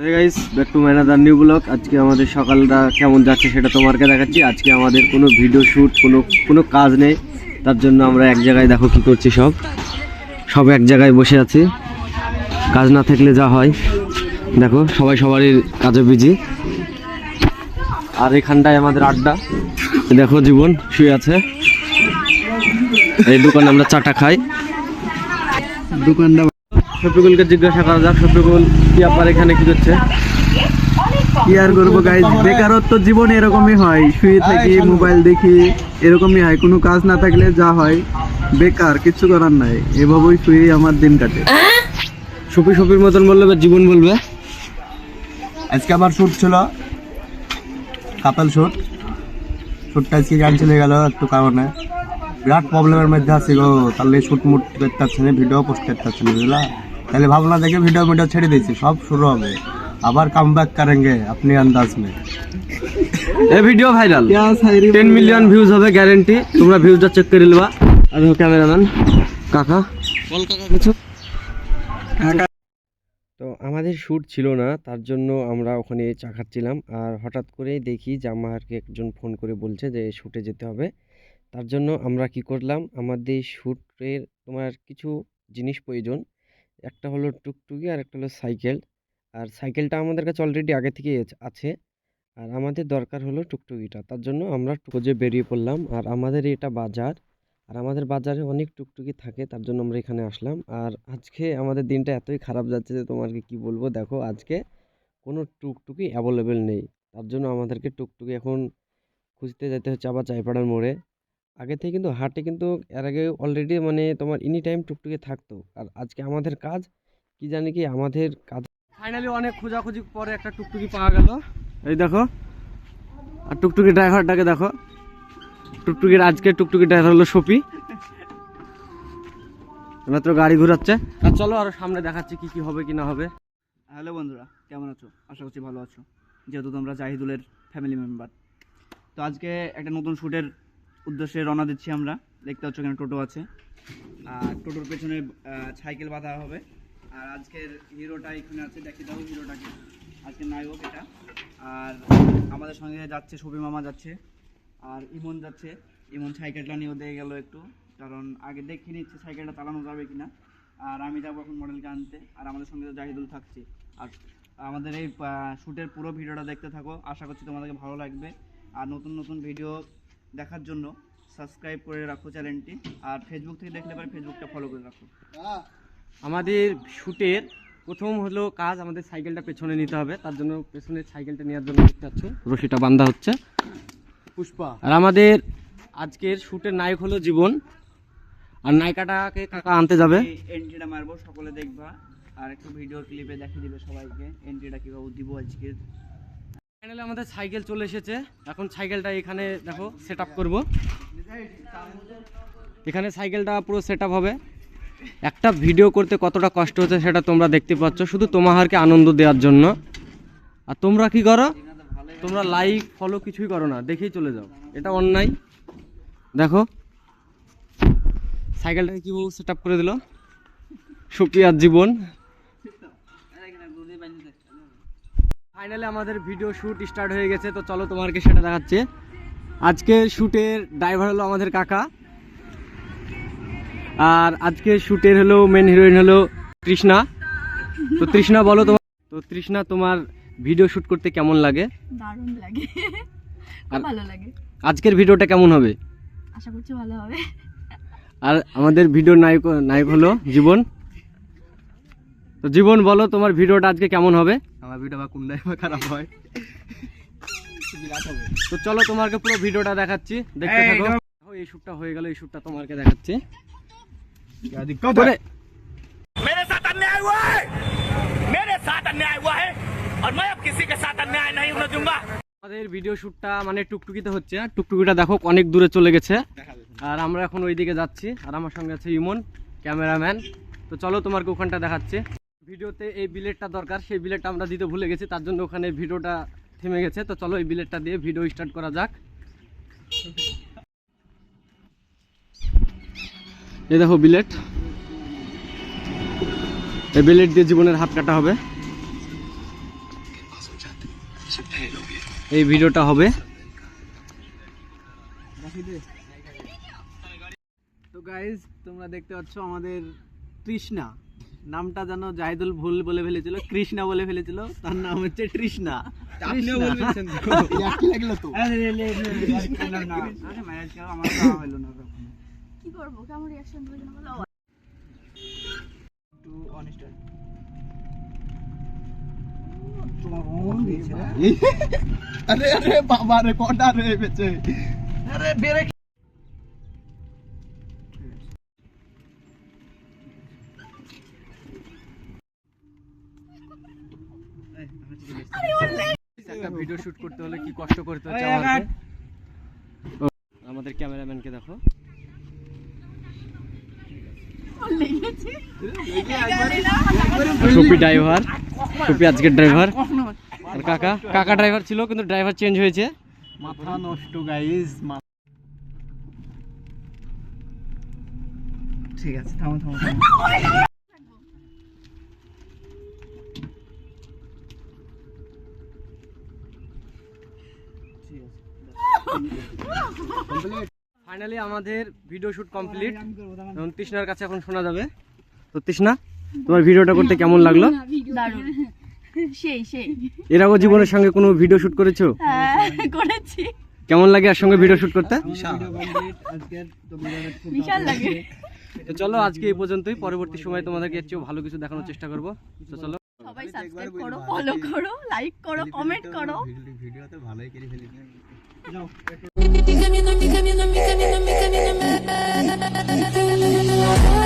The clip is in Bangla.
Back to another new blog আজকে আমাদের সকালটা কেমন যাচ্ছে সেটা তোমাকে দেখাচ্ছি। আজকে আমাদের কোনো ভিডিও শ্যুট কোনো কোনো কাজ নেই। তার জন্য আমরা এক জায়গায় দেখো কি করছি সব। সব এক জায়গায় বসে আছি। কাজ না থাকলে যা হয়। দেখো, সবাই সবারই কাজে বিজি আর এখানটায় আমাদের আড্ডা। দেখো জীবন, শুয়ে আছে। এই দোকানে আমরা চাটা খাই। দোকানটা শফিকুলকে জিজ্ঞাসা করা যাক, শফিকুল, কি আপনার এখানে কি করছে? কি আর করব গাইজ বেকারত্ব জীবন এরকমই হয়। শুয়ে থাকি মোবাইল দেখি, এরকমই হয়। কোনো কাজ না থাকলে যা হয়, বেকার কিছু করার নাই। এভাবেই শুয়ে আমার দিন কাটে। শফি শফির মতন বললে বা জীবন বলবে? আজকে আবার শ্যুট ছিল। কাপাল শ্যুট শ্যুটটা আজকে গান চলে গেল, একটু কারণে। বিরাট প্রবলেমের মধ্যে আছি গো। তাহলে শ্যুট মুট করতে পারছি না ভিডিও পোস্ট করতে পারছি না বুঝলা? তাহলে ভাবনা দেখে ভিডিও ভিডিও ছেড়ে দিয়েছি সব শুরু হবে। আবার কাম ব্যাক করেনগে আপনি আন্দাজ মে এই video viral ten million views হবে গ্যারেন্টি তোমরা ভিউজটা চেক করে নিবা। আর ক্যামেরাম্যান কাকা বল কাকা। কিছু? তো আমাদের শ্যুট ছিল না তার জন্য আমরা ওখানে চা খাচ্ছিলাম। আর হঠাৎ করে দেখি যে আমাকে একজন ফোন করে বলছে যে শ্যুটে যেতে হবে। তার জন্য আমরা কি করলাম আমাদের শ্যুটের তোমার কিছু জিনিস প্রয়োজন। একটা হলো টুকটুকি আর একটা হলো সাইকেল। আর সাইকেলটা আমাদের কাছে অলরেডি আগে থেকেই আছে- আর আমাদের দরকার হলো টুকটুকিটা। তার জন্য আমরা খোঁজে বেরিয়ে পড়লাম। আর আমাদের এটা বাজার। আর আমাদের বাজারে অনেক টুকটুকি থাকে, তার জন্য আমরা এখানে আসলাম। আর আজকে আমাদের দিনটা এতই খারাপ যাচ্ছে যে তোমাকে কি বলব? দেখো, আজকে কোনো টুকটুকি অ্যাভেলেবেল নেই। তার জন্য আমাদেরকে টুকটুকি এখন খুঁজতে যেতে হচ্ছে আবার চাইপাড়ার মোড়ে। আগে থেকে কিন্তু হাটে কিন্তু এর আগে অলরেডি মানে তোমার এনি টাইম টুকটুকি থাকতো। আর আজকে আমাদের কাজ কি জানি কি আমাদের কাজ ফাইনালি অনেক খোঁজাখুঁজি পরে একটা টুকটুকি পাওয়া গেল। এই দেখো আর টুকটুকি ড্রাইভারটাকে দেখো। টুকটুকির আজকে টুকটুকি ড্রাইভার হলো সপি। মাত্র গাড়ি ঘোরাচ্ছে। আর চলো আরও সামনে দেখাচ্ছি কি কি হবে কি না হবে। হ্যালো বন্ধুরা কেমন আছো? আশা করছি ভালো আছো। যেহেতু তোমরা জাহিদুলের ফ্যামিলি মেম্বার তো আজকে একটা নতুন শ্যুটের উদ্দেশ্যে রওনা দিচ্ছি আমরা। দেখতে পাচ্ছ এখানে টোটো আছে। আর টোটোর পেছনে সাইকেল বাঁধা হবে। আর আজকের হিরোটা এখানে আছে। দেখি দাও হিরোটাকে। আজকের নায়ক এটা। আর আমাদের সঙ্গে যাচ্ছে, সবি মামা যাচ্ছে। আর ইমন যাচ্ছে। ইমন সাইকেলটা নিয়েও দিয়ে গেল একটু। কারণ আগে দেখে নিচ্ছে সাইকেলটা চালানো যাবে কিনা। আর আমি যাব এখন মডেলকে আনতে। আর আমাদের সঙ্গে তো জাহিদুল থাকছে। আর আমাদের এই শ্যুটের পুরো ভিডিওটা দেখতে থাকো। আশা করছি তোমাদেরকে ভালো লাগবে। আর নতুন নতুন ভিডিও দেখার জন্য সাবস্ক্রাইব করে রাখো চ্যানেলটি। আর ফেসবুক থেকে দেখলে পরে ফেসবুকটা ফলো করে রাখো। আমাদের শুটের প্রথম হলো কাজ আমাদের সাইকেলটা পেছনে নিতে হবে। তার জন্য পেছনে সাইকেলটা নেওয়ার জন্য দেখতে পাচ্ছ রশিটা বান্ধা হচ্ছে। পুষ্পা। আর আমাদের আজকের শুটের নায়ক হলো জীবন। আর নায়িকাটাকে কাকা আনতে যাবে। এন্ট্রিটা মারবো সকলে দেখবা। আর একটু ভিডিও ক্লিপে দেখিয়ে দিবে সবাইকে। এন্ট্রিটা কীভাবে দিব আজকে ফাইনালি আমাদের সাইকেল চলে এসেছে। এখন সাইকেলটা এখানে দেখো সেট আপ করব। এখানে সাইকেলটা পুরো সেট হবে। একটা ভিডিও করতে কতটা কষ্ট হচ্ছে সেটা তোমরা দেখতে পাচ্ছ। শুধু তোমাহারকে আনন্দ দেওয়ার জন্য। আর তোমরা কি করো? তোমরা লাইক ফলো কিছুই করো না। দেখেই চলে যাও। এটা অন্যায়। দেখো। সাইকেলটাকে কীভাবে সেট আপ করে দিল? সুপ্রিয়ার জীবন। ফাইনালি আমাদের ভিডিও শ্যুট স্টার্ট হয়ে গেছে তো চলো তোমাকে সেটা দেখাচ্ছে। আজকে শ্যুটের ড্রাইভার হলো আমাদের কাকা। আর আজকে শ্যুটের হলো মেন হিরোইন হলো তৃষ্ণা। তো তৃষ্ণা বলো তোমার তো তৃষ্ণা তোমার ভিডিও শ্যুট করতে কেমন লাগে? দারুণ লাগে। ভালো লাগে। আজকের ভিডিওটা কেমন হবে? আশা করছি ভালো হবে। আর আমাদের ভিডিওর নায়ক নায়ক হলো জীবন। তো জীবন বলো তোমার ভিডিওটা আজকে কেমন হবে? আমার ভিডিও বা কোন বা খারাপ হয় তো চলো তোমাকে পুরো ভিডিওটা দেখাচ্ছি দেখতে থাকো দেখো, এই শ্যুটটা হয়ে গেল এই শ্যুটটা তোমাকে দেখাচ্ছি করে मेरे साथ अन्याय हुआ है मेरे साथ अन्याय हुआ है और मैं अब किसी के साथ अन्याय नहीं होने दूंगा আমাদের ভিডিও শ্যুটটা মানে টুকটুকিতে হচ্ছে আর টুকটুকিটা দেখো অনেক দূরে চলে গেছে আর আমরা এখন ওইদিকে যাচ্ছি আর আমার সঙ্গে আছে ইমন ক্যামেরাম্যান তো চলো তোমাকে ওখানটা দেখাচ্ছে ভিডিওতে এই বিলেটটা দরকার, সেই বিলেটটা আমরা দিতে ভুলে গেছি, তার জন্য ওখানে ভিডিওটা থেমে গেছে। তো চলো এই বিলেটটা দিয়ে ভিডিও স্টার্ট করা যাক। এই দেখো বিলেট। এই বিলেট দিয়ে জীবনের হাত কাটা হবে। এই ভিডিওটা হবে। তো গাইজ তোমরা দেখতে পাচ্ছ আমাদের তৃষ্ণা। নামটা যেন জাহিদুল ভুল বলে ফেলেছিল কৃষ্ণা বলে ফেলেছিল তার নাম হচ্ছে তৃষ্ণা। তো আরে বাবা রে কটা রে, না, না, আরে হলো না কখনো। কি করব কেমন রিয়াকশন দেবে না বলো একটু honest আর। তোমার মন দিয়েছে না? আরে আরে বাবা রে কটা রে বেঁচে একটা ভিডিও শুট করতে হলে কি কষ্ট করতে হচ্ছে আমাদের ক্যামেরাম্যানকে দেখো। সুপি ড্রাইভার সুপি আজকের ড্রাইভার আর কাকা কাকা ড্রাইভার ছিল কিন্তু ড্রাইভার চেঞ্জ হয়েছে। মাথা নষ্ট গাইজ ঠিক আছে থামো থামো থামো ঠিক আছে ফাইনালি আমাদের ভিডিও শুট কমপ্লিট এখন তৃষ্ণার কাছে এখন শোনা যাবে। তো তৃষ্ণা তোমার ভিডিওটা করতে কেমন লাগল? এর আগেও জীবনের সঙ্গে কোনো ভিডিও শুট করেছ? হ্যাঁ করেছি। কেমন লাগে আর সঙ্গে ভিডিও শুট করতে? তো ভিডিওটা খুব বিশাল লাগে। তো চলো আজকে এই পর্যন্তই। পরবর্তী সময় তোমাদেরকে এর চেয়েও ভালো কিছু দেখানোর চেষ্টা করব। তো চলো। সবাই সাবস্ক্রাইব করো ফলো করো লাইক করো কমেন্ট করো ভিডিওতে ভালোই করে ফেলি যাও Come on, come on, come on, come on, come on, come on, come on, come on, come on, come on, come on,